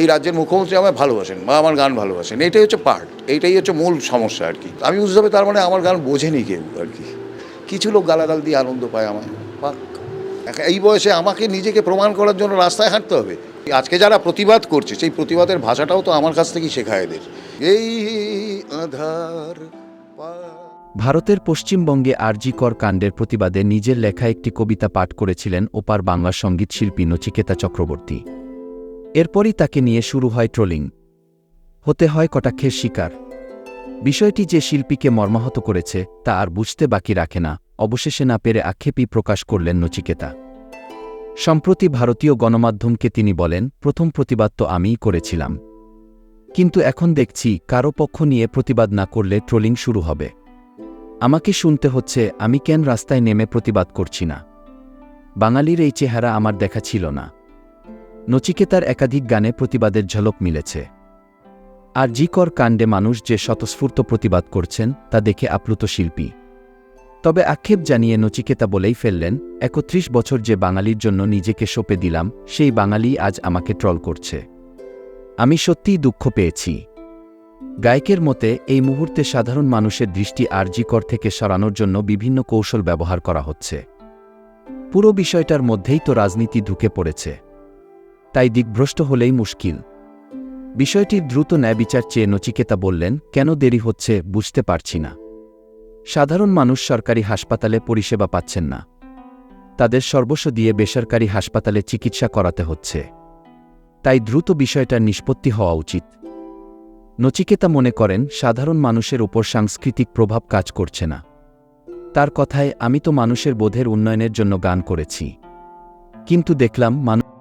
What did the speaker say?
এই রাজ্যের মুখ্যমন্ত্রী আমায় ভালোবাসেন বা আমার গান ভালোবাসেন, এটাই হচ্ছে পার্ট এইটাই হচ্ছে মূল সমস্যা আর কি। আমি বুঝতে হবে তার মানে আমার গান বোঝেনি কেউ আর কি। কিছু লোক গালাগাল দিয়ে আনন্দ পায় আমায়। পাক এই বয়সে আমাকে নিজেকে প্রমাণ করার জন্য রাস্তায় হাঁটতে হবে। আজকে যারা প্রতিবাদ করছে, সেই প্রতিবাদের ভাষাটাও তো আমার কাছ থেকেই শেখা এদের। এই আধার ভারতের পশ্চিমবঙ্গে আরজি কর কাণ্ডের প্রতিবাদে নিজের লেখা একটি কবিতা পাঠ করেছিলেন ওপার বাংলা সংগীত শিল্পী নচিকেতা চক্রবর্তী। এরপরই তাকে নিয়ে শুরু হয় ট্রোলিং। হতে হয় কটাক্ষের শিকার। বিষয়টি যে শিল্পীকে মর্মাহত করেছে, তা আর বুঝতে বাকি রাখে না, অবশেষে না পেরে আক্ষেপই প্রকাশ করলেন নচিকেতা। সম্প্রতি ভারতীয় গণমাধ্যমকে তিনি বলেন, প্রথম প্রতিবাদ তো আমিই করেছিলাম। কিন্তু এখন দেখছি কারও পক্ষ নিয়ে প্রতিবাদ না করলে ট্রোলিং শুরু হবে। আমাকে শুনতে হচ্ছে, আমি কেন রাস্তায় নেমে প্রতিবাদ করছি না? বাঙালির এই চেহারা আমার দেখা ছিল না। নচিকেতার একাধিক গানে প্রতিবাদের ঝলক মিলেছে। আর জিকর কাণ্ডে মানুষ যে স্বতঃস্ফূর্ত প্রতিবাদ করছেন, তা দেখে আপ্লুত শিল্পী। তবে আক্ষেপ জানিয়ে নচিকেতা বলেই ফেললেন, একত্রিশ বছর যে বাঙালির জন্য নিজেকে সঁপে দিলাম, সেই বাঙালি আজ আমাকে ট্রল করছে। আমি সত্যিই দুঃখ পেয়েছি। গায়কের মতে, এই মুহূর্তে সাধারণ মানুষের দৃষ্টি আরজিকর থেকে সরানোর জন্য বিভিন্ন কৌশল ব্যবহার করা হচ্ছে। পুরো বিষয়টার মধ্যেই তো রাজনীতি ঢুকে পড়েছে। তাই দিকভ্রষ্ট হলেই মুশকিল। বিষয়টির দ্রুত ন্যায়বিচার চেয়ে নচিকেতা বললেন, কেন দেরি হচ্ছে বুঝতে পারছি না। সাধারণ মানুষ সরকারি হাসপাতালে পরিষেবা পাচ্ছেন না। তাদের সর্বস্ব দিয়ে বেসরকারি হাসপাতালে চিকিৎসা করাতে হচ্ছে। তাই দ্রুত বিষয়টার নিষ্পত্তি হওয়া উচিত। নচিকেতা মনে করেন, সাধারণ মানুষের ওপর সাংস্কৃতিক প্রভাব কাজ করছে না। তার কথায়, আমি তো মানুষের বোধের উন্নয়নের জন্য গান করেছি। কিন্তু দেখলাম, মানুষ